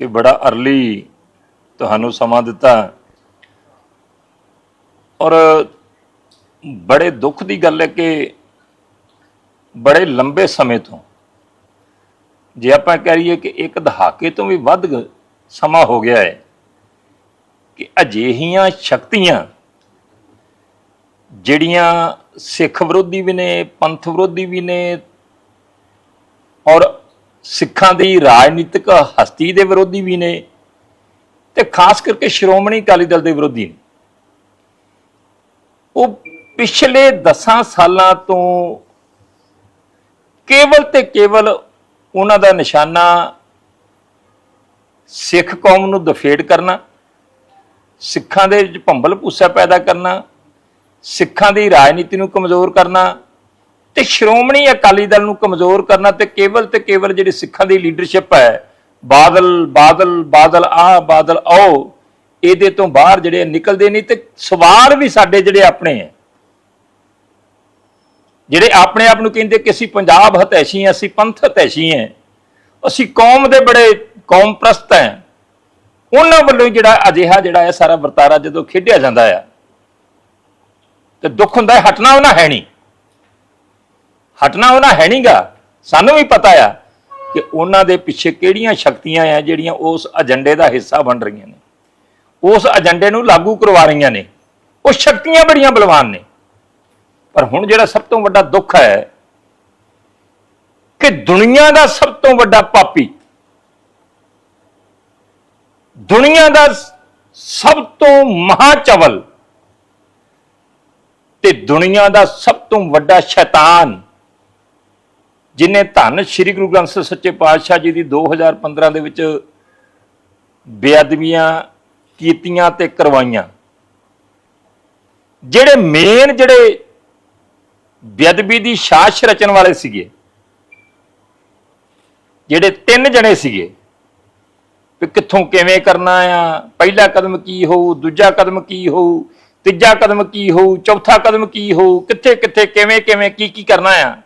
ਕਿ ਬੜਾ ਅਰਲੀ ਤੁਹਾਨੂੰ ਸਮਾਂ ਦਿੱਤਾ। ਔਰ ਬੜੇ ਦੁੱਖ ਦੀ ਗੱਲ ਹੈ ਕਿ ਬੜੇ ਲੰਬੇ ਸਮੇਂ ਤੋਂ ਜੇ ਆਪਾਂ ਕਹੀਏ ਕਿ ਇੱਕ ਦਹਾਕੇ ਤੋਂ ਵੀ ਵੱਧ ਸਮਾਂ ਹੋ ਗਿਆ ਹੈ ਕਿ ਅਜਿਹੀਆਂ ਸ਼ਕਤੀਆਂ ਜਿਹੜੀਆਂ ਸਿੱਖ ਵਿਰੋਧੀ ਵੀ ਨੇ, ਪੰਥ ਵਿਰੋਧੀ ਵੀ ਨੇ ਔਰ ਸਿੱਖਾਂ ਦੀ ਰਾਜਨੀਤਿਕ ਹਸਤੀ ਦੇ ਵਿਰੋਧੀ ਵੀ ਨੇ ਤੇ ਖਾਸ ਕਰਕੇ ਸ਼੍ਰੋਮਣੀ ਅਕਾਲੀ ਦਲ ਦੇ ਵਿਰੋਧੀ ਨੇ। ਉਹ ਪਿਛਲੇ 10 ਸਾਲਾਂ ਤੋਂ ਕੇਵਲ ਤੇ ਕੇਵਲ ਉਹਨਾਂ ਦਾ ਨਿਸ਼ਾਨਾ ਸਿੱਖ ਕੌਮ ਨੂੰ ਦਫੇੜ ਕਰਨਾ, ਸਿੱਖਾਂ ਦੇ ਵਿੱਚ ਭੰਬਲ ਭੂਸਾ ਪੈਦਾ ਕਰਨਾ, ਸਿੱਖਾਂ ਦੀ ਰਾਜਨੀਤੀ ਨੂੰ ਕਮਜ਼ੋਰ ਕਰਨਾ ਤੇ ਸ਼੍ਰੋਮਣੀ ਅਕਾਲੀ ਦਲ ਨੂੰ ਕਮਜ਼ੋਰ ਕਰਨਾ ਤੇ ਕੇਵਲ ਤੇ ਕੇਵਲ ਜਿਹੜੀ ਸਿੱਖਾਂ ਦੀ ਲੀਡਰਸ਼ਿਪ ਹੈ, ਬਾਦਲ ਬਾਦਲ ਬਾਦਲ ਆ, ਬਾਦਲ ਆਓ, ਇਹਦੇ ਤੋਂ ਬਾਹਰ ਜਿਹੜੇ ਨਿਕਲਦੇ ਨਹੀਂ ਤੇ ਸਵਾਲ ਵੀ ਸਾਡੇ ਜਿਹੜੇ ਆਪਣੇ ਹੈ। ਜਿਹੜੇ ਆਪਣੇ ਆਪ ਨੂੰ ਕਹਿੰਦੇ ਕਿ ਅਸੀਂ ਪੰਜਾਬ ਹਤੈਸ਼ੀ ਹਾਂ, ਅਸੀਂ ਪੰਥ ਹਤੈਸ਼ੀ ਹਾਂ, ਅਸੀਂ ਕੌਮ ਦੇ ਬੜੇ ਕੌਮ ਪ੍ਰਸਤ ਹਾਂ, ਉਹਨਾਂ ਵੱਲੋਂ ਹੀ ਜਿਹੜਾ ਅਜਿਹਾ ਜਿਹੜਾ ਹੈ ਸਾਰਾ ਵਰਤਾਰਾ ਜਦੋਂ ਖੇਡਿਆ ਜਾਂਦਾ ਆ, ਤੇ ਦੁੱਖ ਹੁੰਦਾ ਹੈ, ਹਟਣਾ ਉਹਨਾਂ ਹੈ ਨਹੀਂ। ਹਟਣਾ ਉਹਨਾਂ ਹੈ ਨਹੀਂਗਾ। ਸਾਨੂੰ ਵੀ ਪਤਾ ਆ ਕਿ ਉਹਨਾਂ ਦੇ ਪਿੱਛੇ ਕਿਹੜੀਆਂ ਸ਼ਕਤੀਆਂ ਆ ਜਿਹੜੀਆਂ ਉਸ ਏਜੰਡੇ ਦਾ ਹਿੱਸਾ ਬਣ ਰਹੀਆਂ ਨੇ। ਉਸ ਏਜੰਡੇ ਨੂੰ ਲਾਗੂ ਕਰਵਾ ਰਹੀਆਂ ਨੇ। ਉਹ ਸ਼ਕਤੀਆਂ ਬੜੀਆਂ ਬਲਵਾਨ ਨੇ। ਪਰ ਹੁਣ ਜਿਹੜਾ ਸਭ ਤੋਂ ਵੱਡਾ ਦੁੱਖ ਹੈ ਕਿ ਦੁਨੀਆ ਦਾ ਸਭ ਤੋਂ ਵੱਡਾ ਪਾਪੀ, ਦੁਨੀਆ ਦਾ ਸਭ ਤੋਂ ਮਹਾਚਵਲ ਤੇ ਦੁਨੀਆ ਦਾ ਸਭ ਤੋਂ ਵੱਡਾ ਸ਼ੈਤਾਨ ਜਿਨੇ ਧੰਨ ਸ੍ਰੀ ਗੁਰੂ ਗ੍ਰੰਥ ਸਾਹਿਬ ਸੱਚੇ ਪਾਤਸ਼ਾਹ ਜੀ ਦੀ 2015 ਦੇ ਵਿੱਚ ਬੇਅਦਬੀਆਂ ਕੀਤੀਆਂ ਤੇ ਕਰਵਾਈਆਂ, ਜਿਹੜੇ ਮੇਨ ਜਿਹੜੇ ਬੇਅਦਬੀ ਦੀ ਸਾਸ਼ ਰਚਣ ਵਾਲੇ ਸੀਗੇ, ਜਿਹੜੇ ਤਿੰਨ ਜਣੇ ਸੀਗੇ, ਵੀ ਕਿੱਥੋਂ ਕਿਵੇਂ ਕਰਨਾ ਆ, ਪਹਿਲਾ ਕਦਮ ਕੀ ਹੋਊ, ਦੂਜਾ ਕਦਮ ਕੀ ਹੋਊ, ਤੀਜਾ ਕਦਮ ਕੀ ਹੋਊ, ਚੌਥਾ ਕਦਮ ਕੀ ਹੋਊ ਕਿੱਥੇ ਕਿੱਥੇ ਕਿਵੇਂ ਕਿਵੇਂ ਕੀ ਕੀ ਕਰਨਾ ਆ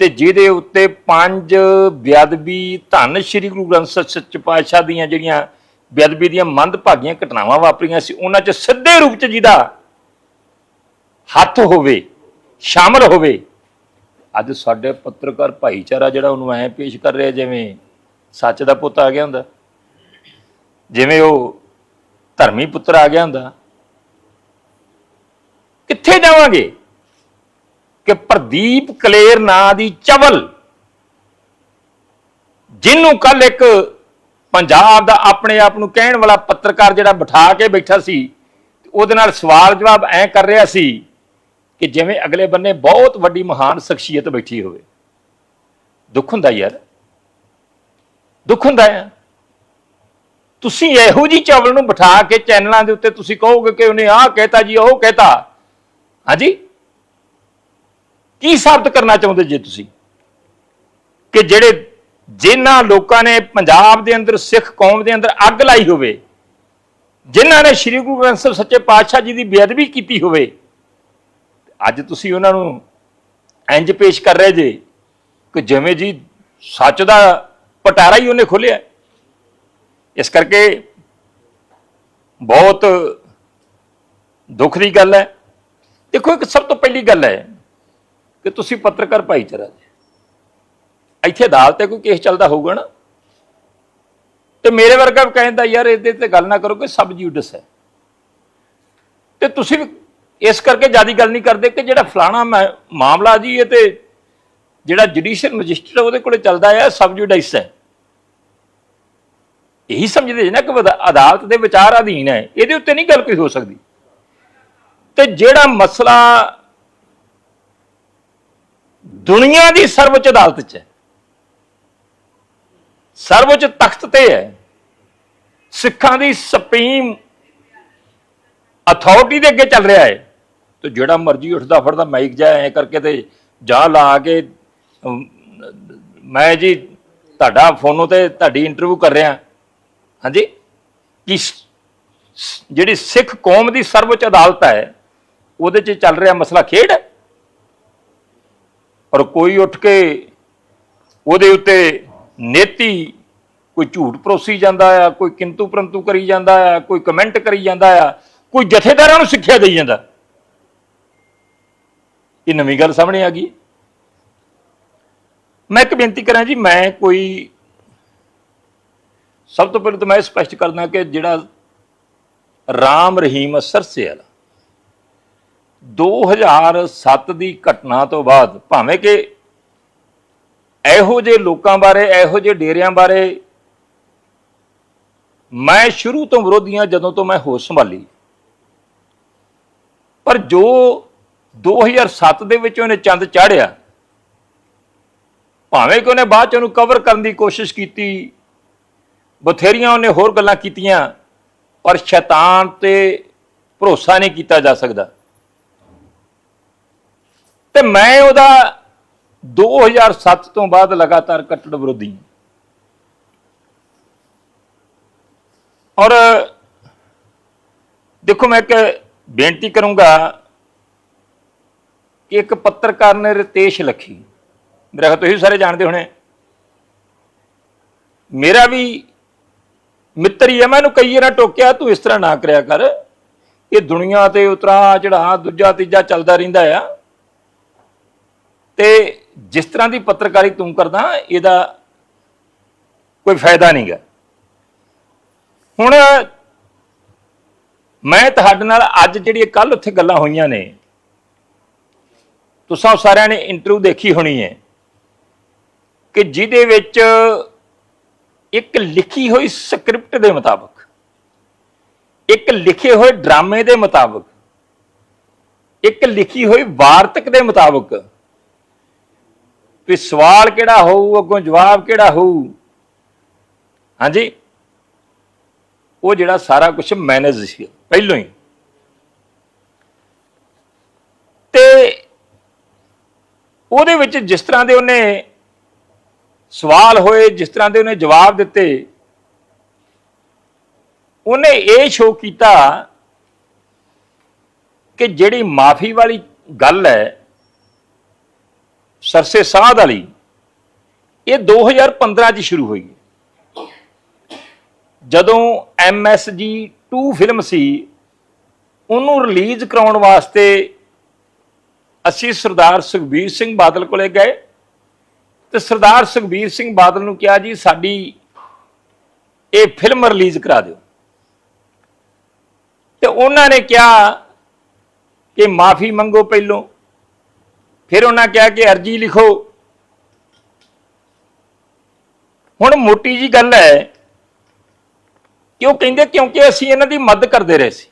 ਤੇ ਜਿਹਦੇ ਉੱਤੇ ਪੰਜ ਬੇਅਦਬੀ ਧੰਨ ਸ੍ਰੀ ਗੁਰੂ ਗ੍ਰੰਥ ਸਾਹਿਬ ਸੱਚੇ ਪਾਤਸ਼ਾਹ ਦੀਆਂ ਜਿਹੜੀਆਂ ਬੇਅਦਬੀ ਦੀਆਂ ਮੰਦਭਾਗੀਆਂ ਘਟਨਾਵਾਂ ਵਾਪਰੀਆਂ ਸੀ, ਉਹਨਾਂ 'ਚ ਸਿੱਧੇ ਰੂਪ 'ਚ ਜਿਹਦਾ ਹੱਥ ਹੋਵੇ, ਸ਼ਾਮਲ ਹੋਵੇ, ਅੱਜ ਸਾਡੇ ਪੱਤਰਕਾਰ ਭਾਈਚਾਰਾ ਜਿਹੜਾ ਉਹਨੂੰ ਐ ਪੇਸ਼ ਕਰ ਰਿਹਾ ਜਿਵੇਂ ਸੱਚ ਦਾ ਪੁੱਤ ਆ ਗਿਆ ਹੁੰਦਾ, ਜਿਵੇਂ ਉਹ ਧਰਮੀ ਪੁੱਤਰ ਆ ਗਿਆ ਹੁੰਦਾ, ਕਿੱਥੇ ਜਾਵਾਂਗੇ? ਕਿ ਪ੍ਰਦੀਪ ਕਲੇਰ ਨਾਂ ਦੀ ਚਵਲ ਜਿਹਨੂੰ ਕੱਲ ਇੱਕ ਪੰਜਾਬ ਦਾ ਆਪਣੇ ਆਪ ਨੂੰ ਕਹਿਣ ਵਾਲਾ ਪੱਤਰਕਾਰ ਜਿਹੜਾ ਬਿਠਾ ਕੇ ਬੈਠਾ ਸੀ ਉਹਦੇ ਨਾਲ ਸਵਾਲ ਜਵਾਬ ਐ ਕਰ ਰਿਹਾ ਸੀ ਕਿ ਜਿਵੇਂ ਅਗਲੇ ਬੰਨੇ ਬਹੁਤ ਵੱਡੀ ਮਹਾਨ ਸ਼ਖਸੀਅਤ ਬੈਠੀ ਹੋਵੇ। ਦੁੱਖ ਹੁੰਦਾ ਯਾਰ। ਦੁੱਖ ਹੁੰਦਾ ਹੈ ਤੁਸੀਂ ਇਹੋ ਜੀ ਚਾਵਲ ਨੂੰ ਬਿਠਾ ਕੇ ਚੈਨਲਾਂ ਦੇ ਉੱਤੇ ਤੁਸੀਂ ਕਹੋਗੇ ਕਿ ਉਹਨੇ ਆਹ ਕਹਿਤਾ ਜੀ, ਉਹ ਕਹਿਤਾ। ਹਾਂਜੀ? ਕੀ ਸਾਬਤ ਕਰਨਾ ਚਾਹੁੰਦੇ ਜੇ ਤੁਸੀਂ? ਕਿ ਜਿਹੜੇ ਜਿਨ੍ਹਾਂ ਲੋਕਾਂ ਨੇ ਪੰਜਾਬ ਦੇ ਅੰਦਰ, ਸਿੱਖ ਕੌਮ ਦੇ ਅੰਦਰ ਅੱਗ ਲਾਈ ਹੋਵੇ, ਜਿਨ੍ਹਾਂ ਨੇ ਸ੍ਰੀ ਗੁਰੂ ਗ੍ਰੰਥ ਸਾਹਿਬ ਸੱਚੇ ਪਾਤਸ਼ਾਹ ਜੀ ਦੀ ਬੇਅਦਬੀ ਕੀਤੀ ਹੋਵੇ, ਅੱਜ ਤੁਸੀਂ ਉਹਨਾਂ ਨੂੰ ਇੰਜ ਪੇਸ਼ ਕਰ ਰਹੇ ਜੇ ਕਿ ਜਿਵੇਂ ਜੀ ਸੱਚ ਦਾ ਪਟਾਰਾ ਹੀ ਉਹਨੇ ਖੋਲਿਆ ਇਸ ਕਰਕੇ ਬਹੁਤ ਦੁੱਖ ਦੀ ਗੱਲ ਹੈ। ਦੇਖੋ ਇੱਕ ਸਭ ਤੋਂ ਪਹਿਲੀ ਗੱਲ ਹੈ ਕਿ ਤੁਸੀਂ ਪੱਤਰਕਾਰ ਭਾਈਚਾਰਾ ਜੀ। ਇੱਥੇ ਅਦਾਲਤ ਤੇ ਕੋਈ ਕੇਸ ਚੱਲਦਾ ਹੋਊਗਾ ਨਾ। ਤੇ ਮੇਰੇ ਵਰਗਾ ਵੀ ਕਹਿੰਦਾ, ਯਾਰ ਇਹਦੇ ਤੇ ਗੱਲ ਨਾ ਕਰੋ ਕਿ ਸਬ ਜੂਡਿਸ ਹੈ। ਤੇ ਤੁਸੀਂ ਇਸ ਕਰਕੇ ਜ਼ਿਆਦਾ ਗੱਲ ਨਹੀਂ ਕਰਦੇ ਕਿ ਜਿਹੜਾ ਫਲਾਣਾ ਮਾਮਲਾ ਜੀ, ਇਹ ਤੇ ਜਿਹੜਾ ਜੁਡੀਸ਼ੀਅਲ ਮੈਜਿਸਟਰੇਟ ਉਹਦੇ ਕੋਲੇ ਚੱਲਦਾ ਹੈ ਸਬ ਜੁਡਿਸ ਹੈ। ਇਹੀ ਸਮਝਦੇ ਜੀ ਨਾ ਕਿ ਅਦਾਲਤ ਦੇ ਵਿਚਾਰ ਅਧੀਨ ਹੈ। ਇਹਦੇ ਉੱਤੇ ਨਹੀਂ ਗੱਲ ਕੋਈ ਹੋ ਸਕਦੀ। ਤੇ ਜਿਹੜਾ ਮਸਲਾ ਦੁਨੀਆ ਦੀ ਸਰਵਉੱਚ ਅਦਾਲਤ 'ਚ ਹੈ। ਸਰਵਉੱਚ ਤਖਤ ਤੇ ਹੈ। ਸਿੱਖਾਂ ਦੀ ਸੁਪਰੀਮ ਅਥਾਰਟੀ ਦੇ ਅੱਗੇ ਚੱਲ ਰਿਹਾ ਹੈ। ਤੇ ਜਿਹੜਾ ਮਰਜ਼ੀ ਉੱਠਦਾ ਫੜਦਾ ਮਾਈਕ ਜਾ ਐ ਕਰਕੇ ਤੇ ਜਾ ਲਾ ਕੇ ਮੈਂ ਜੀ ਤੁਹਾਡਾ ਫੋਨੋਂ ਤੇ ਤੁਹਾਡੀ ਇੰਟਰਵਿਊ ਕਰ ਰਿਹਾ। ਹਾਂਜੀ? ਕਿ ਜਿਹੜੀ ਸਿੱਖ ਕੌਮ ਦੀ ਸਰਵਉੱਚ ਅਦਾਲਤ ਹੈ, ਉਹਦੇ 'ਚ ਚੱਲ ਰਿਹਾ ਮਸਲਾ ਖੇਡ? ਹੈ ਔਰ ਕੋਈ ਉੱਠ ਕੇ ਉਹਦੇ ਉੱਤੇ ਨੇਤੀ, ਕੋਈ ਝੂਠ ਪਰੋਸੀ ਜਾਂਦਾ ਆ, ਕੋਈ ਕਿੰਤੂ ਪਰੰਤੂ ਕਰੀ ਜਾਂਦਾ ਆ, ਕੋਈ ਕਮੈਂਟ ਕਰੀ ਜਾਂਦਾ ਆ, ਕੋਈ ਜਥੇਦਾਰਾਂ ਨੂੰ ਸਿੱਖਿਆ ਦੇਈ ਜਾਂਦਾ। ਇਹ ਨਵੀਂ ਗੱਲ ਸਾਹਮਣੇ ਆ ਗਈ। ਮੈਂ ਇੱਕ ਬੇਨਤੀ ਕਰਾਂ ਜੀ, ਮੈਂ ਕੋਈ ਸਭ ਤੋਂ ਪਹਿਲਾਂ ਤਾਂ ਮੈਂ ਇਹ ਸਪਸ਼ਟ ਕਰਦਾ ਕਿ ਜਿਹੜਾ ਰਾਮ ਰਹੀਮ ਸਰਸੇ ਵਾਲਾ 2007 ਦੀ ਘਟਨਾ ਤੋਂ ਬਾਅਦ ਭਾਵੇਂ ਕਿ ਇਹੋ ਜਿਹੇ ਲੋਕਾਂ ਬਾਰੇ, ਇਹੋ ਜਿਹੇ ਡੇਰਿਆਂ ਬਾਰੇ ਮੈਂ ਸ਼ੁਰੂ ਤੋਂ ਵਿਰੋਧੀਆਂ ਜਦੋਂ ਤੋਂ ਮੈਂ ਹੋਸ਼ ਸੰਭਾਲੀ। ਪਰ ਜੋ 2007 ਦੇ ਵਿੱਚ ਉਹਨੇ ਚੰਦ ਚਾੜਿਆ ਭਾਵੇਂ ਕਿ ਉਹਨੇ ਬਾਅਦ ਚ ਉਹਨੂੰ ਕਵਰ ਕਰਨ ਦੀ ਕੋਸ਼ਿਸ਼ ਕੀਤੀ, ਬਥੇਰੀਆਂ ਉਹਨੇ ਹੋਰ ਗੱਲਾਂ ਕੀਤੀਆਂ, ਪਰ ਸ਼ੈਤਾਨ ਤੇ ਭਰੋਸਾ ਨਹੀਂ ਕੀਤਾ ਜਾ ਸਕਦਾ। ਤੇ ਮੈਂ ਉਹਦਾ 2007 ਤੋਂ ਬਾਅਦ ਲਗਾਤਾਰ ਕੱਟੜ ਵਿਰੋਧੀ ਹਾਂ। ਔਰ ਦੇਖੋ ਮੈਂ ਇੱਕ ਬੇਨਤੀ ਕਰੂੰਗਾ ਕਿ ਇੱਕ ਪੱਤਰਕਾਰ ਨੇ ਰਤੇਸ਼ ਲਖੀ। ਮੇਰਾ ਖਿਆਲ ਤੁਸੀਂ ਸਾਰੇ ਜਾਣਦੇ ਹੋਣੇ। ਮੇਰਾ ਵੀ ਮਿੱਤਰ ਹੀ ਹੈ, ਮੈਂ ਇਹਨੂੰ ਕਈ ਵਾਰ ਟੋਕਿਆ, ਤੂੰ ਇਸ ਤਰ੍ਹਾਂ ਨਾ ਕਰਿਆ ਕਰ। ਇਹ ਦੁਨੀਆ ਤੇ ਉਤਰਾ ਚੜਾ ਦੂਜਾ, ਤੀਜਾ ਚੱਲਦਾ ਰਹਿੰਦਾ ਆ। ਤੇ ਜਿਸ ਤਰ੍ਹਾਂ ਦੀ ਪੱਤਰਕਾਰੀ ਤੂੰ ਕਰਦਾ, ਇਹਦਾ ਕੋਈ ਫਾਇਦਾ ਨਹੀਂਗਾ ਹੁਣ ਮੈਂ ਤੁਹਾਡੇ ਨਾਲ ਅੱਜ ਜਿਹੜੀ ਕੱਲ ਉੱਥੇ ਗੱਲਾਂ ਹੋਈਆਂ ਨੇ, ਤੁਸੀਂ ਸਾਰਿਆਂ ਨੇ ਇੰਟਰਵਿਊ ਦੇਖੀ ਹੋਣੀ ਹੈ ਕਿ ਜਿਹਦੇ ਵਿੱਚ ਇੱਕ ਲਿਖੀ ਹੋਈ ਸਕ੍ਰਿਪਟ ਦੇ ਮੁਤਾਬਕ, ਇੱਕ ਲਿਖੇ ਹੋਏ ਡਰਾਮੇ ਦੇ ਮੁਤਾਬਕ, ਇੱਕ ਲਿਖੀ ਹੋਈ ਵਾਰਤਕ ਦੇ ਮੁਤਾਬਕ ਵੀ ਸਵਾਲ ਕਿਹੜਾ ਹੋਊ, ਅੱਗੋਂ ਜਵਾਬ ਕਿਹੜਾ ਹੋਊ? ਹਾਂਜੀ? ਉਹ ਜਿਹੜਾ ਸਾਰਾ ਕੁਝ ਮੈਨੇਜ ਸੀ, ਪਹਿਲੋਂ ਹੀ। ਤੇ ਉਹਦੇ ਵਿੱਚ ਜਿਸ ਤਰ੍ਹਾਂ ਦੇ ਉਹਨੇ ਸਵਾਲ ਹੋਏ, ਜਿਸ ਤਰ੍ਹਾਂ ਦੇ ਉਹਨੇ ਜਵਾਬ ਦਿੱਤੇ, ਉਹਨੇ ਇਹ ਸ਼ੋਅ ਕੀਤਾ ਕਿ ਜਿਹੜੀ ਮਾਫੀ ਵਾਲੀ ਗੱਲ ਹੈ ਸਰਸੇ ਸਾਧ ਵਾਲੀ, ਇਹ 2015 ਚ ਸ਼ੁਰੂ ਹੋਈ ਜਦੋਂ ਐਮਐਸਜੀ 2 ਫਿਲਮ ਸੀ, ਉਹਨੂੰ ਰਿਲੀਜ਼ ਕਰਾਉਣ ਵਾਸਤੇ ਅਸੀਂ ਸਰਦਾਰ ਸੁਖਬੀਰ ਸਿੰਘ ਬਾਦਲ ਕੋਲੇ ਗਏ। ਤੇ ਸਰਦਾਰ ਸੁਖਬੀਰ ਸਿੰਘ ਬਾਦਲ ਨੂੰ ਕਿਹਾ, ਜੀ, ਸਾਡੀ ਇਹ ਫਿਲਮ ਰਿਲੀਜ਼ ਕਰਾ ਦਿਓ। ਤੇ ਉਹਨਾਂ ਨੇ ਕਿਹਾ ਕਿ ਮਾਫੀ ਮੰਗੋ ਪਹਿਲੋਂ। ਫਿਰ ਉਹਨਾਂ ਕਿਹਾ ਕਿ ਅਰਜੀ ਲਿਖੋ। ਹੁਣ ਮੋਟੀ ਜੀ ਗੱਲ ਹੈ ਕਿ ਉਹ ਕਹਿੰਦੇ ਕਿਉਂਕਿ ਅਸੀਂ ਇਹਨਾਂ ਦੀ ਮਦਦ ਕਰਦੇ ਰਹੇ ਸੀ।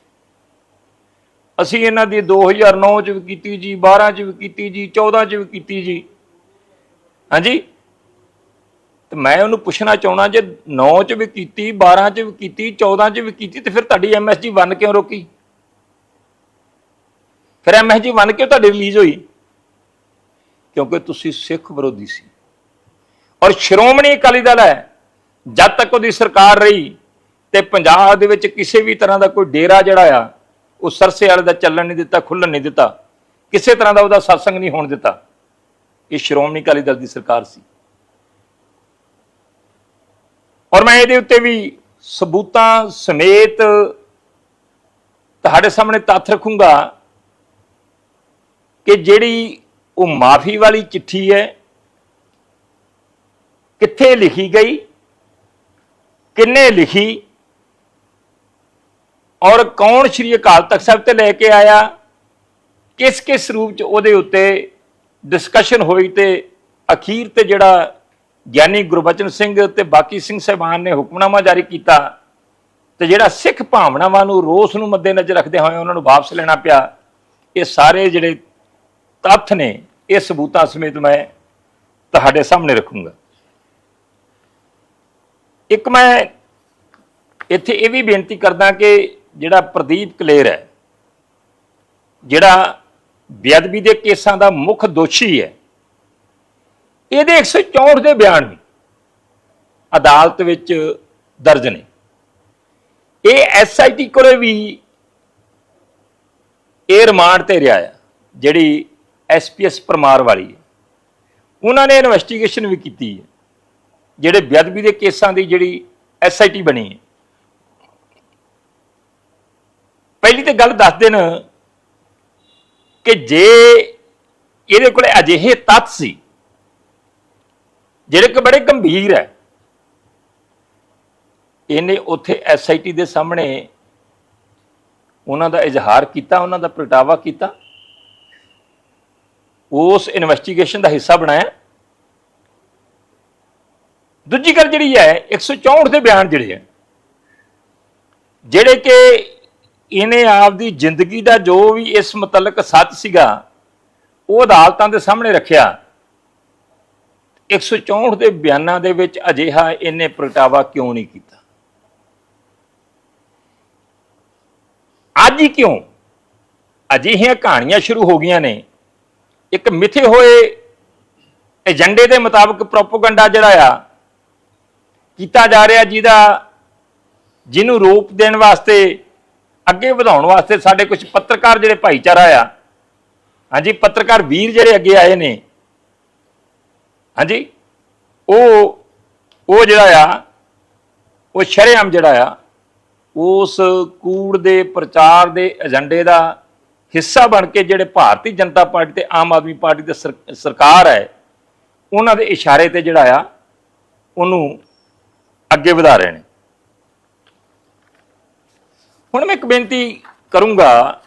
ਅਸੀਂ ਇਹਨਾਂ ਦੀ 2009 ਚ ਵੀ ਕੀਤੀ ਜੀ 12 ਚ ਵੀ ਕੀਤੀ ਜੀ 14 ਚ ਵੀ ਕੀਤੀ ਜੀ। ਹਾਂਜੀ? ਤੇ ਮੈਂ ਉਹਨੂੰ ਪੁੱਛਣਾ ਚਾਹਣਾ ਜੇ 9 ਚ ਵੀ ਕੀਤੀ 12 ਚ ਵੀ ਕੀਤੀ 14 ਚ ਵੀ ਕੀਤੀ, ਤੇ ਫਿਰ ਤੁਹਾਡੀ ਐਮਐਸਜੀ 1 ਕਿਉਂ ਰੋਕੀ? ਫਿਰ ਐਮਐਸਜੀ 1 ਕਿਉਂ ਤੁਹਾਡੀ ਰਿਲੀਜ਼ ਹੋਈ? ਕਿਉਂਕਿ ਤੁਸੀਂ ਸਿੱਖ ਵਿਰੋਧੀ ਸੀ। ਔਰ ਸ਼੍ਰੋਮਣੀ ਅਕਾਲੀ ਦਲ ਹੈ, ਜਦ ਤੱਕ ਉਹਦੀ ਸਰਕਾਰ ਰਹੀ ਤੇ ਪੰਜਾਬ ਦੇ ਵਿੱਚ ਕਿਸੇ ਵੀ ਤਰ੍ਹਾਂ ਦਾ ਕੋਈ ਡੇਰਾ ਜਿਹੜਾ ਆ, ਉਹ ਸਰਸੇ ਵਾਲੇ ਦਾ ਚੱਲਣ ਨਹੀਂ ਦਿੱਤਾ, ਖੁੱਲਣ ਨਹੀਂ ਦਿੱਤਾ। ਕਿਸੇ ਤਰ੍ਹਾਂ ਦਾ ਉਹਦਾ satsang ਨਹੀਂ ਹੋਣ ਦਿੱਤਾ। ਇਹ ਸ਼੍ਰੋਮਣੀ ਅਕਾਲੀ ਦਲ ਦੀ ਸਰਕਾਰ ਸੀ। ਔਰ ਮੈਂ ਇਹਦੇ ਉੱਤੇ ਵੀ ਸਬੂਤਾਂ ਸਮੇਤ ਤੁਹਾਡੇ ਸਾਹਮਣੇ ਤੱਥ ਰੱਖੂੰਗਾ ਕਿ ਜਿਹੜੀ ਉਹ ਮਾਫੀ ਵਾਲੀ ਚਿੱਠੀ ਹੈ। ਕਿੱਥੇ ਲਿਖੀ ਗਈ? ਕਿੰਨੇ ਲਿਖੀ? ਔਰ ਕੌਣ ਸ਼੍ਰੀ ਅਕਾਲ ਤਖਤ ਸਾਹਿਬ ਤੇ ਲੈ ਕੇ ਆਇਆ? ਕਿਸ ਕਿਸ ਰੂਪ ਚ ਉਹਦੇ ਉੱਤੇ ਡਿਸਕਸ਼ਨ ਹੋਈ ਤੇ ਅਖੀਰ ਤੇ ਜਿਹੜਾ ਗਿਆਨੀ ਗੁਰਬਚਨ ਸਿੰਘ ਤੇ ਬਾਕੀ ਸਿੰਘ ਸਾਹਿਬਾਨ ਨੇ ਹੁਕਮਨਾਮਾ ਜਾਰੀ ਕੀਤਾ ਤੇ ਜਿਹੜਾ ਸਿੱਖ ਭਾਵਨਾਵਾਂ ਨੂੰ, ਰੋਸ ਨੂੰ ਮੱਦੇਨਜ਼ਰ ਰੱਖਦੇ ਹੋਏ ਉਹਨਾਂ ਨੂੰ ਵਾਪਸ ਲੈਣਾ ਪਿਆ, ਇਹ ਸਾਰੇ ਜਿਹੜੇ ਤੱਥ ਨੇ ਇਹ ਸਬੂਤਾਂ ਸਮੇਤ ਮੈਂ ਤੁਹਾਡੇ ਸਾਹਮਣੇ ਰੱਖੂੰਗਾ। ਇੱਕ ਮੈਂ ਇੱਥੇ ਇਹ ਵੀ ਬੇਨਤੀ ਕਰਦਾ ਕਿ ਜਿਹੜਾ ਪ੍ਰਦੀਪ ਕਲੇਰ ਹੈ, ਜਿਹੜਾ ਬੇਅਦਬੀ ਦੇ ਕੇਸਾਂ ਦਾ ਮੁੱਖ ਦੋਸ਼ੀ ਹੈ, ਇਹਦੇ 164 ਦੇ ਬਿਆਨ ਵੀ ਅਦਾਲਤ ਵਿੱਚ ਦਰਜ ਨੇ। ਇਹ ਐਸਆਈਟੀ ਕੋਲੇ ਵੀ ਇਹ ਰਿਮਾਂਡ ਤੇ ਰਿਹਾ ਆ, ਜਿਹੜੀ ਐਸਪੀਐਸ ਪਰਮਾਰ ਵਾਲੀ ਹੈ। ਉਹਨਾਂ ਨੇ ਇਨਵੈਸਟੀਗੇਸ਼ਨ ਵੀ ਕੀਤੀ ਹੈ। ਜਿਹੜੇ ਬੇਅਦਬੀ ਦੇ ਕੇਸਾਂ ਦੀ ਜਿਹੜੀ ਐਸਆਈਟੀ ਬਣੀ ਹੈ। ਪਹਿਲੀ ਤੇ ਗੱਲ ਦੱਸ ਦੇਣ ਕਿ ਜੇ ਇਹਦੇ ਕੋਲੇ ਅਜਿਹੇ ਤੱਥ ਸੀ, ਜਿਹੜੇ ਕਿ ਬੜੇ ਗੰਭੀਰ ਹੈ, ਇਹਨੇ ਉੱਥੇ ਐਸਆਈਟੀ ਦੇ ਸਾਹਮਣੇ ਉਹਨਾਂ ਦਾ ਇਜ਼ਹਾਰ ਕੀਤਾ, ਉਹਨਾਂ ਦਾ ਪ੍ਰਗਟਾਵਾ ਕੀਤਾ। ਉਸ ਇਨਵੈਸਟੀਗੇਸ਼ਨ ਦਾ ਹਿੱਸਾ ਬਣਾਇਆ। ਦੂਜੀ ਗੱਲ ਜਿਹੜੀ ਹੈ 164 ਦੇ ਬਿਆਨ ਜਿਹੜੇ ਹੈ, ਜਿਹੜੇ ਕਿ ਇਹਨੇ ਆਪਦੀ ਜ਼ਿੰਦਗੀ ਦਾ ਜੋ ਵੀ ਇਸ ਮੁਤਲਕ ਸੱਚ ਸੀਗਾ, ਉਹ ਅਦਾਲਤਾਂ ਦੇ ਸਾਹਮਣੇ ਰੱਖਿਆ। 164 ਦੇ ਬਿਆਨਾਂ ਦੇ ਵਿੱਚ ਅਜਿਹਾ ਇਹਨੇ ਪ੍ਰਗਟਾਵਾ ਕਿਉਂ ਨਹੀਂ ਕੀਤਾ? ਅੱਜ ਹੀ ਕਿਉਂ? ਅਜਿਹੀਆਂ ਕਹਾਣੀਆਂ ਸ਼ੁਰੂ ਹੋ ਗਈਆਂ ਨੇ। ਇੱਕ ਮਿੱਥੇ ਹੋਏ ਏਜੰਡੇ ਦੇ ਮੁਤਾਬਕ ਪ੍ਰੋਪਗੈਂਡਾ ਜਿਹੜਾ ਆ, ਕੀਤਾ ਜਾ ਰਿਹਾ ਜਿਹਦਾ ਜਿਹਨੂੰ ਰੂਪ ਦੇਣ ਵਾਸਤੇ, ਅੱਗੇ ਵਧਾਉਣ ਵਾਸਤੇ ਸਾਡੇ ਕੁਝ ਪੱਤਰਕਾਰ ਜਿਹੜੇ ਭਾਈਚਾਰਾ ਆ, ਹਾਂਜੀ, ਪੱਤਰਕਾਰ ਵੀਰ ਜਿਹੜੇ ਅੱਗੇ ਆਏ ਨੇ, ਹਾਂਜੀ, ਉਹ ਉਹ ਜਿਹੜਾ ਆ, ਉਹ ਸ਼ਰੇਆਮ ਜਿਹੜਾ ਆ, ਉਸ ਕੂੜ ਦੇ ਪ੍ਰਚਾਰ ਦੇ ਏਜੰਡੇ ਦਾ ਹਿੱਸਾ ਬਣ ਕੇ ਜਿਹੜੇ ਭਾਰਤੀ ਜਨਤਾ ਪਾਰਟੀ ਤੇ ਆਮ ਆਦਮੀ ਪਾਰਟੀ ਦੀ ਸਰ- ਸਰਕਾਰ ਹੈ, ਉਹਨਾਂ ਦੇ ਇਸ਼ਾਰੇ ਤੇ ਜਿਹੜਾ ਆ, ਉਹਨੂੰ ਅੱਗੇ ਵਧਾ ਰਹੇ ਨੇ। ਹੁਣ ਮੈਂ ਇੱਕ ਬੇਨਤੀ ਕਰੂੰਗਾ,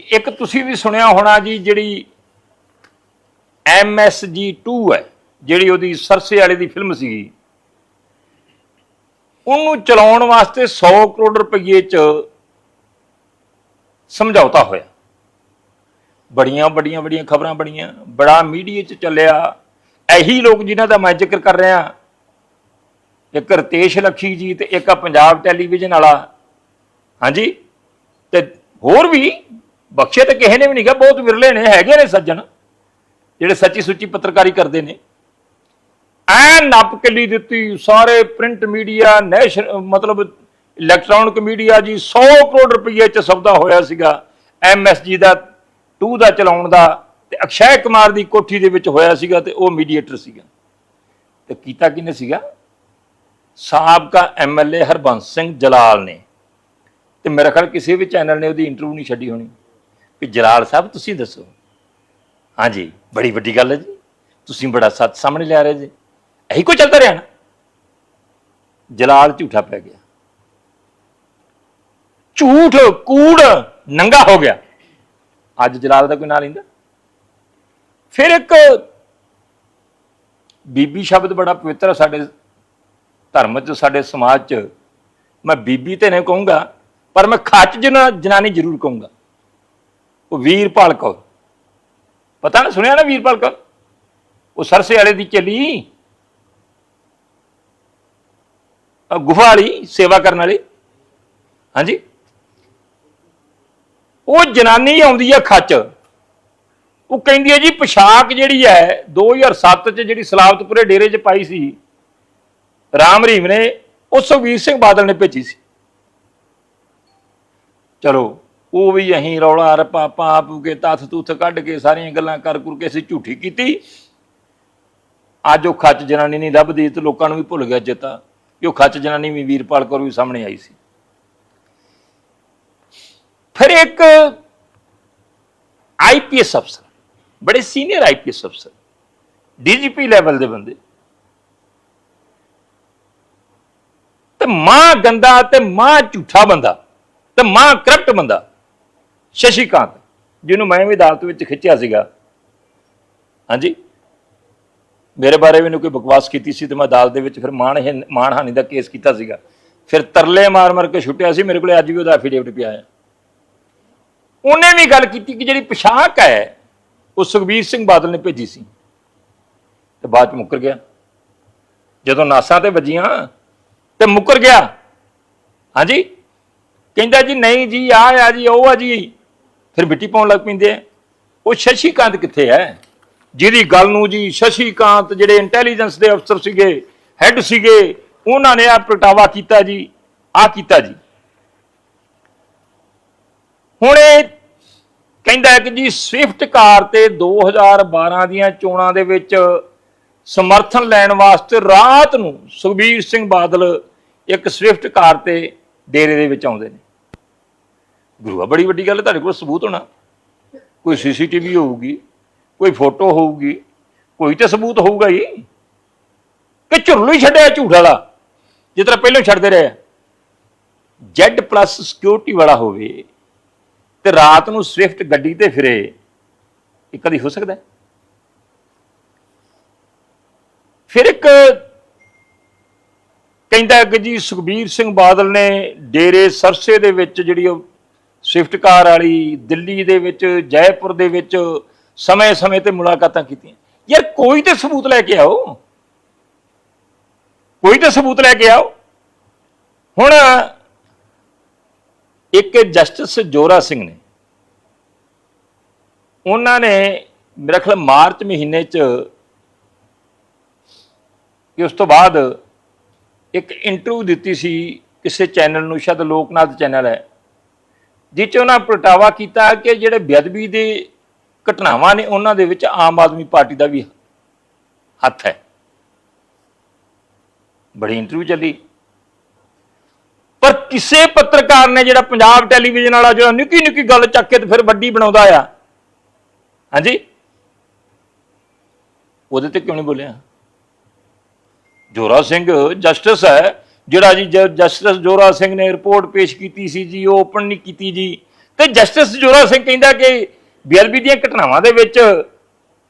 ਇੱਕ ਤੁਸੀਂ ਵੀ ਸੁਣਿਆ ਹੋਣਾ ਜੀ, ਜਿਹੜੀ MSG2 ਹੈ, ਜਿਹੜੀ ਉਹਦੀ ਸਰਸੇ ਵਾਲੇ ਦੀ ਫਿਲਮ ਸੀਗੀ, ਉਹਨੂੰ ਚਲਾਉਣ ਵਾਸਤੇ 100 ਕਰੋੜ ਰੁਪਏ ਚ ਸਮਝੌਤਾ ਹੋਇਆ। ਬੜੀਆਂ ਬੜੀਆਂ ਬੜੀਆਂ ਖਬਰਾਂ ਬਣੀਆਂ। ਬੜਾ ਮੀਡੀਆ ਚ ਚੱਲਿਆ। ਇਹੀ ਲੋਕ ਜਿਨ੍ਹਾਂ ਦਾ ਮੈਂ ਜ਼ਿਕਰ ਕਰ ਰਿਹਾ। ਇੱਕ ਰਤੇਸ਼ ਲਖੀ ਜੀ ਤੇ ਇੱਕ ਪੰਜਾਬ ਟੈਲੀਵਿਜ਼ਨ ਵਾਲਾ। ਹਾਂਜੀ? ਤੇ ਹੋਰ ਵੀ ਬਖਸ਼ੇ ਤੇ ਕਿਸੇ ਨੇ ਵੀ ਨਹੀਂਗਾ ਬਹੁਤ ਵਿਰਲੇ ਨੇ, ਹੈਗੇ ਨੇ ਸੱਜਣ, ਜਿਹੜੇ ਸੱਚੀ ਸੁੱਚੀ ਪੱਤਰਕਾਰੀ ਕਰਦੇ ਨੇ। ਐ ਨੱਪ ਕਿੱਲੀ ਦਿੱਤੀ। ਸਾਰੇ ਪ੍ਰਿੰਟ ਮੀਡੀਆ ਨੈਸ਼ਨ ਮਤਲਬ ਇਲੈਕਟ੍ਰੋਨਿਕ ਮੀਡੀਆ ਜੀ 100 ਕਰੋੜ ਰੁਪਏ ਚ ਸੌਦਾ ਹੋਇਆ ਸੀਗਾ। ਐਮਐਸਜੀ ਦਾ 2 ਦਾ ਚਲਾਉਣ ਦਾ ਤੇ ਅਕਸ਼ੈ ਕੁਮਾਰ ਦੀ ਕੋਠੀ ਦੇ ਵਿੱਚ ਹੋਇਆ ਸੀਗਾ ਤੇ ਉਹ ਮੀਡੀਏਟਰ ਸੀਗਾ। ਤੇ ਕੀਤਾ ਕਿਨੇ ਸੀਗਾ? ਸਾਬਕਾ ਐਮਐਲਏ ਹਰਬੰਸ ਸਿੰਘ ਜਲਾਲ ਨੇ। ਤੇ ਮੇਰਾ ਖਿਆਲ ਕਿਸੇ ਵੀ ਚੈਨਲ ਨੇ ਉਹਦੀ ਇੰਟਰਵਿਊ ਨਹੀਂ ਛੱਡੀ ਹੋਣੀ। ਕਿ ਜਲਾਲ ਸਾਹਿਬ, ਤੁਸੀਂ ਦੱਸੋ। ਹਾਂਜੀ, ਬੜੀ ਵੱਡੀ ਗੱਲ ਹੈ ਜੀ। ਤੁਸੀਂ ਬੜਾ ਸੱਚ ਸਾਹਮਣੇ ਲਿਆ ਰਹੇ ਜੀ। ਇਹੀ ਕੋ ਚੱਲਦਾ ਰਿਹਾ ਨਾ? ਜਲਾਲ ਝੂਠਾ ਪੈ ਗਿਆ। ਝੂਠ, ਕੂੜ ਨੰਗਾ ਹੋ ਗਿਆ। ਅੱਜ ਜਲਾਲ ਦਾ ਕੋਈ ਨਾਂ ਲੈਂਦਾ? ਫਿਰ ਇੱਕ ਬੀਬੀ ਸ਼ਬਦ ਬੜਾ ਪਵਿੱਤਰ ਸਾਡੇ ਧਰਮ 'ਚ, ਸਾਡੇ ਸਮਾਜ 'ਚ। ਮੈਂ ਬੀਬੀ ਤੇ ਨਹੀਂ ਕਹੂੰਗਾ, ਪਰ ਮੈਂ ਖੱਚ ਜਨਾ, ਜਨਾਨੀ ਜ਼ਰੂਰ ਕਹੂੰਗਾ। ਉਹ ਵੀਰਪਾਲ ਕੌਰ। ਪਤਾ ਨਾ, ਸੁਣਿਆ ਨਾ ਵੀਰਪਾਲ ਕੌਰ? ਉਹ ਸਰਸੇ ਵਾਲੇ ਦੀ ਚਲੀ। ਗੁਫਾ ਵਾਲੀ, ਸੇਵਾ ਕਰਨ ਵਾਲੀ। ਹਾਂਜੀ? ਉਹ ਜਨਾਨੀ ਆਉਂਦੀ ਹੈ ਖੱਚ। ਉਹ ਕਹਿੰਦੀ ਹੈ ਜੀ, ਪੋਸ਼ਾਕ ਜਿਹੜੀ ਹੈ 2007 ਚ ਜਿਹੜੀ ਸਲਾਬਤਪੁਰੇ ਡੇਰੇ 'ਚ ਪਾਈ ਸੀ, ਰਾਮ ਰਹੀਮ ਨੇ, ਉਹ ਸੁਖਬੀਰ ਸਿੰਘ ਬਾਦਲ ਨੇ ਭੇਜੀ ਸੀ। ਚਲੋ, ਉਹ ਵੀ ਅਹੀਂ ਰੌਲਾ ਰੱਪਾ ਪਾਪ ਕੇ ਤੱਥ ਤੁੱਥ ਕੱਢ ਕੇ ਸਾਰੀਆਂ ਗੱਲਾਂ ਕਰ ਕੁਰ ਕੇ ਅਸੀਂ ਝੂਠੀ ਕੀਤੀ। ਅੱਜ ਉਹ ਖੱਚ ਜਨਾਨੀ ਨਹੀਂ ਲੱਭਦੀ ਤੇ ਲੋਕਾਂ ਨੂੰ ਵੀ ਭੁੱਲ ਗਿਆ ਚੇਤਾ ਕਿ ਉਹ ਖੱਚ ਜਨਾਨੀ ਵੀ ਵੀਰਪਾਲ ਕੌਰ ਵੀ ਸਾਹਮਣੇ ਆਈ ਸੀ। ਫਿਰ ਇੱਕ ਆਈਪੀਐਸ ਅਫਸਰ ਬੜੇ ਸੀਨੀਅਰ ਆਈਪੀਐਸ ਅਫਸਰ ਡੀਜੀਪੀ ਲੈਵਲ ਦੇ ਬੰਦੇ ਤੇ ਮਾਂ ਗੰਦਾ ਤੇ ਮਾਂ ਝੂਠਾ ਬੰਦਾ ਤੇ ਮਾਂ ਕਰਪਟ ਬੰਦਾ ਸ਼ਸ਼ੀਕਾਂਤ ਜਿਹਨੂੰ ਮੈਂ ਵੀ ਅਦਾਲਤ ਵਿੱਚ ਖਿੱਚਿਆ ਸੀਗਾ ਹਾਂਜੀ ਮੇਰੇ ਬਾਰੇ ਮੈਨੂੰ ਕੋਈ ਬਕਵਾਸ ਕੀਤੀ ਸੀ ਤੇ ਮੈਂ ਅਦਾਲਤ ਦੇ ਵਿੱਚ ਫਿਰ ਮਾਣ ਮਾਣਹਾਨੀ ਦਾ ਕੇਸ ਕੀਤਾ ਸੀਗਾ ਫਿਰ ਤਰਲੇ ਮਾਰ ਮਾਰ ਕੇ ਛੁੱਟਿਆ ਸੀ ਮੇਰੇ ਕੋਲੇ ਅੱਜ ਵੀ ਉਹਦਾ ਐਫੀਡੇਵਿਟ ਪਿਆ ਹੈ ਉਹਨੇ ਵੀ ਗੱਲ ਕੀਤੀ ਕਿ ਜਿਹੜੀ ਪੋਸ਼ਾਕ ਹੈ, ਉਹ ਸੁਖਬੀਰ ਸਿੰਘ ਬਾਦਲ ਨੇ ਭੇਜੀ ਸੀ। ਤੇ ਬਾਅਦ ਚ ਮੁੱਕਰ ਗਿਆ। ਜਦੋਂ ਨਾਸਾਂ ਤੇ ਵੱਜੀਆਂ, ਤੇ ਮੁੱਕਰ ਗਿਆ। ਹਾਂਜੀ? ਕਹਿੰਦਾ ਜੀ, ਨਹੀਂ ਜੀ, ਆ ਆ ਜੀ, ਉਹ ਆ ਜੀ। ਫਿਰ ਮਿੱਟੀ ਪਾਉਣ ਲੱਗ ਪੈਂਦੇ ਆ। ਉਹ ਸ਼ਸ਼ੀਕਾਂਤ ਕਿੱਥੇ ਹੈ? ਜਿਹਦੀ ਗੱਲ ਨੂੰ ਜੀ, ਸ਼ਸ਼ੀਕਾਂਤ ਜਿਹੜੇ ਇੰਟੈਲੀਜੈਂਸ ਦੇ ਅਫਸਰ ਸੀਗੇ ਹੈੱਡ ਸੀਗੇ, ਉਹਨਾਂ ਨੇ ਆ ਪ੍ਰਗਟਾਵਾ ਕੀਤਾ ਜੀ ਆ ਕੀਤਾ ਜੀ। ਹੁਣ ਇਹ ਕਹਿੰਦਾ ਕਿ ਜੀ, ਸਵਿਫਟ ਕਾਰ ਤੇ 2012 ਦੀਆਂ ਚੋਣਾਂ ਦੇ ਵਿੱਚ ਸਮਰਥਨ ਲੈਣ ਵਾਸਤੇ ਰਾਤ ਨੂੰ ਸੁਖਬੀਰ ਸਿੰਘ ਬਾਦਲ ਇੱਕ ਸਵਿਫਟ ਕਾਰ ਤੇ ਡੇਰੇ ਦੇ ਵਿੱਚ ਆਉਂਦੇ ਨੇ। ਗੁਰੂਆ ਬੜੀ ਵੱਡੀ ਗੱਲ ਤੁਹਾਡੇ ਕੋਲ ਸਬੂਤ ਹੋਣਾ। ਕੋਈ ਸੀਸੀਟੀਵੀ ਹੋਊਗੀ, ਕੋਈ ਫੋਟੋ ਹੋਊਗੀ, ਕੋਈ ਤਾਂ ਸਬੂਤ ਹੋਊਗਾ ਹੀ ਕਿ ਝੁਰਲੂ ਹੀ ਛੱਡਿਆ ਝੂਠ ਵਾਲਾ, ਜਿਸ ਤਰ੍ਹਾਂ ਪਹਿਲਾਂ ਛੱਡਦੇ ਰਹੇ। Z ਪਲੱਸ ਸਿਕਿਉਰਿਟੀ ਵਾਲਾ ਹੋਵੇ ਤੇ ਰਾਤ ਨੂੰ ਸਵਿਫਟ ਗੱਡੀ ਤੇ ਫਿਰੇ, ਇਹ ਕਦੀ ਹੋ ਸਕਦਾ ਫਿਰ ਇੱਕ ਕਹਿੰਦਾ ਕਿ ਜੀ ਸੁਖਬੀਰ ਸਿੰਘ ਬਾਦਲ ਨੇ ਡੇਰੇ ਸਰਸੇ ਦੇ ਵਿੱਚ ਜਿਹੜੀ ਉਹ ਸਵਿਫਟ ਕਾਰ ਵਾਲੀ ਦਿੱਲੀ ਦੇ ਵਿੱਚ, ਜੈਪੁਰ ਦੇ ਵਿੱਚ ਸਮੇਂ-ਸਮੇਂ ਤੇ ਮੁਲਾਕਾਤਾਂ ਕੀਤੀਆਂ। ਯਾਰ ਕੋਈ ਤੇ ਸਬੂਤ ਲੈ ਕੇ ਆਓ। ਕੋਈ ਤਾਂ ਸਬੂਤ ਲੈ ਕੇ ਆਓ। ਹੁਣ ਇੱਕ ਜਸਟਿਸ ਜੋਰਾ ਸਿੰਘ ਨੇ। ਉਹਨਾਂ ਨੇ ਮੇਰਾ ਖਿਆਲ ਮਾਰਚ ਮਹੀਨੇ ਚ ਕਿ ਉਸ ਤੋਂ ਬਾਅਦ ਇੱਕ ਇੰਟਰਵਿਊ ਦਿੱਤੀ ਸੀ ਕਿਸੇ ਚੈਨਲ ਨੂੰ, ਸ਼ਾਇਦ ਲੋਕਨਾਥ ਚੈਨਲ ਹੈ ਜਿਸ 'ਚ ਉਹਨਾਂ ਪ੍ਰਗਟਾਵਾ ਕੀਤਾ ਕਿ ਜਿਹੜੇ ਬੇਅਦਬੀ ਦੇ ਘਟਨਾਵਾਂ ਨੇ, ਉਹਨਾਂ ਦੇ ਵਿੱਚ ਆਮ ਆਦਮੀ ਪਾਰਟੀ ਦਾ ਵੀ ਹੱਥ ਹੈ। ਬੜੀ ਇੰਟਰਵਿਊ ਚੱਲੀ। ਕਿਸੇ ਪੱਤਰਕਾਰ ਨੇ ਜਿਹੜਾ ਪੰਜਾਬ ਟੈਲੀਵਿਜ਼ਨ ਵਾਲਾ ਜਿਹੜਾ ਨਿੱਕੀ ਨਿੱਕੀ ਗੱਲ ਚੱਕ ਕੇ ਤੇ ਫਿਰ ਵੱਡੀ ਬਣਾਉਂਦਾ ਆ। ਹਾਂਜੀ? ਉਹਦੇ ਤੇ ਕਿਉਂ ਨਹੀਂ ਬੋਲਿਆ? ਜੋਰਾ ਸਿੰਘ ਜਸਟਿਸ ਹੈ, ਜਿਹੜਾ ਜੀ ਜ- ਜਸਟਿਸ ਜੋਰਾ ਸਿੰਘ ਨੇ ਰਿਪੋਰਟ ਪੇਸ਼ ਕੀਤੀ ਸੀ ਜੀ, ਉਹ ਓਪਨ ਨਹੀਂ ਕੀਤੀ ਜੀ। ਤੇ ਜਸਟਿਸ ਜੋਰਾ ਸਿੰਘ ਕਹਿੰਦਾ ਕਿ ਬੀਐਲਬੀ ਦੀਆਂ ਘਟਨਾਵਾਂ ਦੇ ਵਿੱਚ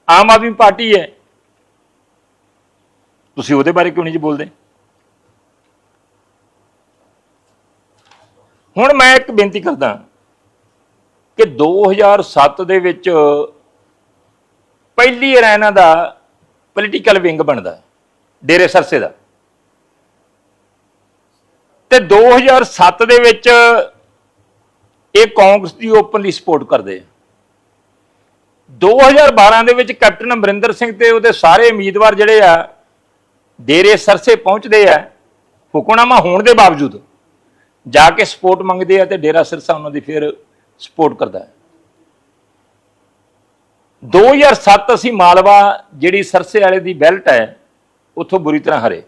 ਆਮ ਆਦਮੀ ਪਾਰਟੀ ਹੈ। ਤੁਸੀਂ ਉਹਦੇ ਬਾਰੇ ਕਿਉਂ ਨਹੀਂ ਜੀ ਬੋਲਦੇ? ਹੁਣ ਮੈਂ ਇੱਕ ਬੇਨਤੀ ਕਰਦਾ ਕਿ 2007 ਦੇ ਵਿੱਚ ਪਹਿਲੀ ਵਾਰ ਇਹਨਾਂ ਦਾ ਪੋਲੀਟੀਕਲ ਵਿੰਗ ਬਣਦਾ ਡੇਰੇ ਸਰਸੇ ਦਾ। ਤੇ 2007 ਦੇ ਵਿੱਚ ਇਹ ਕਾਂਗਰਸ ਦੀ ਓਪਨਲੀ ਸਪੋਰਟ ਕਰਦੇ ਆ। 2012 ਦੇ ਵਿੱਚ ਕੈਪਟਨ ਅਮਰਿੰਦਰ ਸਿੰਘ ਤੇ ਉਹਦੇ ਸਾਰੇ ਉਮੀਦਵਾਰ ਜਿਹੜੇ ਆ, ਡੇਰੇ ਸਰਸੇ ਪਹੁੰਚਦੇ ਆ, ਹੁਕਮਨਾਮਾ ਹੋਣ ਦੇ ਬਾਵਜੂਦ। ਜਾ ਕੇ ਸਪੋਰਟ ਮੰਗਦੇ ਆ ਤੇ ਡੇਰਾ ਸਿਰਸਾ ਉਹਨਾਂ ਦੀ ਫਿਰ ਸਪੋਰਟ ਕਰਦਾ ਹੈ। 2007 ਅਸੀਂ ਮਾਲਵਾ ਜਿਹੜੀ ਸਰਸੇ ਵਾਲੇ ਦੀ ਬੈਲਟ ਹੈ, ਉੱਥੋਂ ਬੁਰੀ ਤਰ੍ਹਾਂ ਹਰੇ।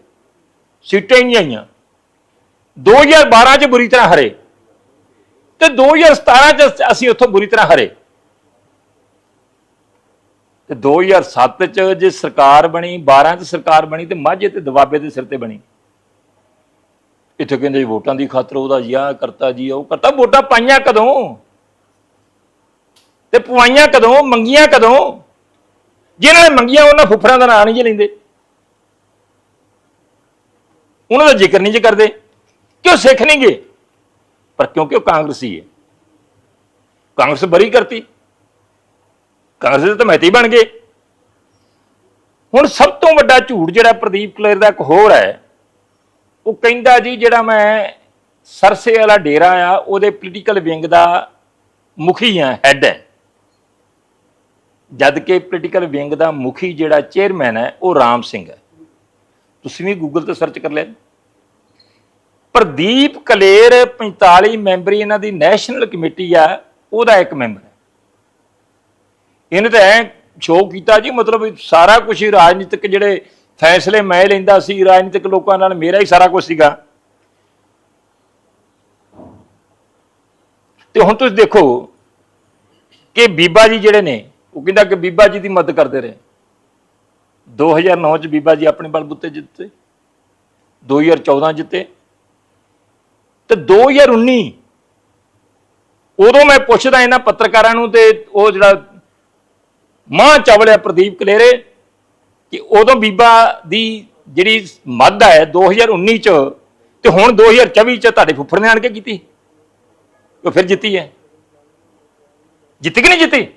ਸੀਟਾਂ ਹੀ ਨਹੀਂ ਆਈਆਂ। 2012 ਚ ਬੁਰੀ ਤਰ੍ਹਾਂ ਹਰੇ। ਤੇ 2017 ਚ ਅਸੀਂ ਉੱਥੋਂ ਬੁਰੀ ਤਰ੍ਹਾਂ ਹਰੇ। ਤੇ 2007 ਚ ਜੇ ਸਰਕਾਰ ਬਣੀ 12 ਚ ਸਰਕਾਰ ਬਣੀ ਤੇ ਮਾਝੇ ਤੇ ਦਬਾਬੇ ਦੇ ਸਿਰ ਤੇ ਬਣੀ। ਇੱਥੇ ਕਹਿੰਦੇ ਜੀ ਵੋਟਾਂ ਦੀ ਖਾਤਰ ਉਹਦਾ ਜੀ ਆਹ ਕਰਤਾ ਜੀ, ਉਹ ਕਰਤਾ, ਵੋਟਾਂ ਪਾਈਆਂ ਕਦੋਂ? ਤੇ ਪਵਾਈਆਂ ਕਦੋਂ, ਮੰਗੀਆਂ ਕਦੋਂ? ਜਿਹਨਾਂ ਨੇ ਮੰਗੀਆਂ, ਉਹਨਾਂ ਫੁੱਫਰਾਂ ਦਾ ਨਾਂ ਨਹੀਂ ਜੇ ਲੈਂਦੇ। ਉਹਨਾਂ ਦਾ ਜ਼ਿਕਰ ਨਹੀਂ ਜੇ ਕਰਦੇ। ਕਿਉਂ ਸਿੱਖ ਨਹੀਂ ਗਏ? ਪਰ ਕਿਉਂਕਿ ਉਹ ਕਾਂਗਰਸੀ ਹੈ। ਕਾਂਗਰਸ ਬਰੀ ਕਰਤੀ। ਕਾਂਗਰਸ ਦੇ ਤਾਂ ਮਹਿਤੇ ਬਣ ਗਏ। ਹੁਣ ਸਭ ਤੋਂ ਵੱਡਾ ਝੂਠ ਜਿਹੜਾ ਪ੍ਰਦੀਪ ਕਲੇਰ ਦਾ ਇੱਕ ਹੋਰ ਹੈ ਉਹ ਕਹਿੰਦਾ ਜੀ, ਜਿਹੜਾ ਮੈਂ ਸਰਸੇ ਵਾਲਾ ਡੇਰਾ ਆ, ਉਹਦੇ ਪੋਲੀਟੀਕਲ ਵਿੰਗ ਦਾ ਮੁਖੀ ਆ ਹੈੱਡ ਹੈ। ਜਦ ਕਿ ਪੋਲੀਟੀਕਲ ਵਿੰਗ ਦਾ ਮੁਖੀ ਜਿਹੜਾ ਚੇਅਰਮੈਨ ਹੈ, ਉਹ ਰਾਮ ਸਿੰਘ ਹੈ। ਤੁਸੀਂ ਵੀ ਗੂਗਲ ਤੇ ਸਰਚ ਕਰ ਲਿਆ। ਪ੍ਰਦੀਪ ਕਲੇਰ 45 ਮੈਂਬਰੀ ਇਹਨਾਂ ਦੀ ਨੈਸ਼ਨਲ ਕਮੇਟੀ ਆ, ਉਹਦਾ ਇੱਕ ਮੈਂਬਰ ਹੈ। ਇਹਨੇ ਤਾਂ ਐ ਸ਼ੋਅ ਕੀਤਾ ਜੀ, ਮਤਲਬ ਸਾਰਾ ਕੁਝ ਹੀ ਰਾਜਨੀਤਿਕ ਜਿਹੜੇ ਫੈਸਲੇ ਮੈਂ ਲੈਂਦਾ ਸੀ, ਰਾਜਨੀਤਿਕ ਲੋਕਾਂ ਨਾਲ ਮੇਰਾ ਹੀ ਸਾਰਾ ਕੁਝ ਸੀਗਾ। ਤੇ ਹੁਣ ਤੁਸੀਂ ਦੇਖੋ ਕਿ ਬੀਬਾ ਜੀ ਜਿਹੜੇ ਨੇ, ਉਹ ਕਹਿੰਦਾ ਕਿ ਬੀਬਾ ਜੀ ਦੀ ਮਦਦ ਕਰਦੇ ਰਹੇ। 2009 ਚ ਬੀਬਾ ਜੀ ਆਪਣੇ ਬਲਬੁੱਤੇ ਜਿੱਤੇ 2014 ਜਿੱਤੇ। ਤੇ 2019 ਉਦੋਂ ਮੈਂ ਪੁੱਛਦਾ ਇਹਨਾਂ ਪੱਤਰਕਾਰਾਂ ਨੂੰ ਤੇ ਉਹ ਜਿਹੜਾ ਮਾਂ ਚਾਵਲਿਆ ਪ੍ਰਦੀਪ ਕਲੇਰੇ ਕਿ ਉਦੋਂ ਬੀਬਾ ਦੀ ਜਿਹੜੀ ਮੱਧ ਹੈ 2019 ਚ ਤੇ ਹੁਣ 2024 ਚ ਤੁਹਾਡੇ ਫੁੱਫੜ ਨੇ ਆਣ ਕੇ ਕੀਤੀ? ਉਹ ਫਿਰ ਜਿੱਤੀ ਹੈ। ਜਿੱਤੀ ਕਿ ਨਹੀਂ ਜਿੱਤੀ?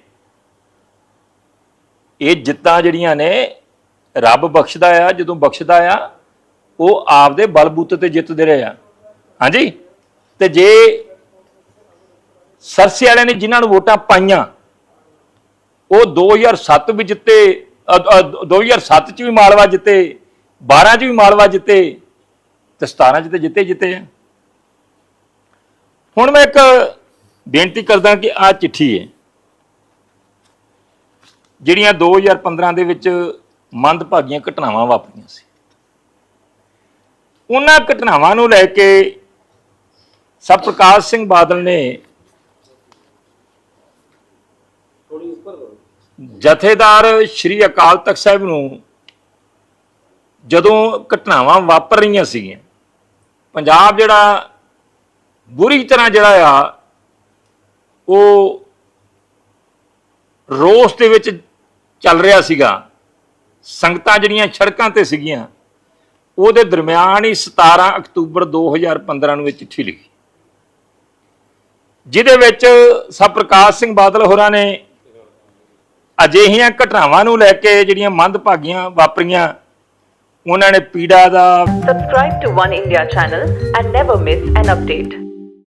ਇਹ ਜਿੱਤਾਂ ਜਿਹੜੀਆਂ ਨੇ ਰੱਬ ਬਖਸ਼ਦਾ ਆ ਜਦੋਂ ਬਖਸ਼ਦਾ ਆ ਉਹ ਆਪਦੇ ਬਲਬੂਤੇ ਤੇ ਜਿੱਤਦੇ ਰਹੇ ਆ। ਹਾਂਜੀ? ਤੇ ਜੇ ਸਰਸੇ ਵਾਲਿਆਂ ਨੇ ਜਿਨ੍ਹਾਂ ਨੂੰ ਵੋਟਾਂ ਪਾਈਆਂ ਉਹ 2007 ਵਿੱਚ ਜਿੱਤੇ ਅ, ਅ, 2007 ਚ ਵੀ ਮਾਲਵਾ ਜਿੱਤੇ 12 ਚ ਵੀ ਮਾਲਵਾ ਜਿੱਤੇ ਤੇ 17 ਚ ਤੇ ਜਿੱਤੇ ਜਿੱਤੇ ਆ। ਹੁਣ ਮੈਂ ਇੱਕ ਬੇਨਤੀ ਕਰਦਾ ਕਿ ਆ ਚਿੱਠੀ ਹੈ, ਜਿਹੜੀਆਂ 2015 ਦੇ ਵਿੱਚ ਮੰਦਭਾਗੀਆਂ ਘਟਨਾਵਾਂ ਵਾਪਰੀਆਂ ਸੀ। ਉਹਨਾਂ ਘਟਨਾਵਾਂ ਨੂੰ ਲੈ ਕੇ ਸਭ ਪ੍ਰਕਾਸ਼ ਸਿੰਘ ਬਾਦਲ ਨੇ ਜਥੇਦਾਰ ਸ਼੍ਰੀ ਅਕਾਲ ਤਖਤ ਸਾਹਿਬ ਨੂੰ ਜਦੋਂ ਘਟਨਾਵਾਂ ਵਾਪਰ ਰਹੀਆਂ ਸੀਗੀਆਂ, ਪੰਜਾਬ ਜਿਹੜਾ ਬੁਰੀ ਤਰ੍ਹਾਂ ਜਿਹੜਾ ਆ, ਉਹ ਰੋਸ ਦੇ ਵਿੱਚ ਚੱਲ ਰਿਹਾ ਸੀਗਾ। ਸੰਗਤਾਂ ਜਿਹੜੀਆਂ ਸੜਕਾਂ ਤੇ ਸੀਗੀਆਂ, ਉਹਦੇ ਦਰਮਿਆਨ ਹੀ 17 ਅਕਤੂਬਰ 2015 ਨੂੰ ਇਹ ਚਿੱਠੀ ਲਿਖੀ। ਜਿਹਦੇ ਵਿੱਚ ਸਭ ਪ੍ਰਕਾਸ਼ ਸਿੰਘ ਬਾਦਲ ਹੋਰਾਂ ਨੇ ਅਜਿਹੀਆਂ ਘਟਨਾਵਾਂ ਨੂੰ ਲੈ ਕੇ ਜਿਹੜੀਆਂ ਮੰਦਭਾਗੀਆਂ ਵਾਪਰੀਆਂ ਉਹਨਾਂ ਨੇ ਪੀੜਾ ਦਾ Subscribe to One India channel and never miss an update.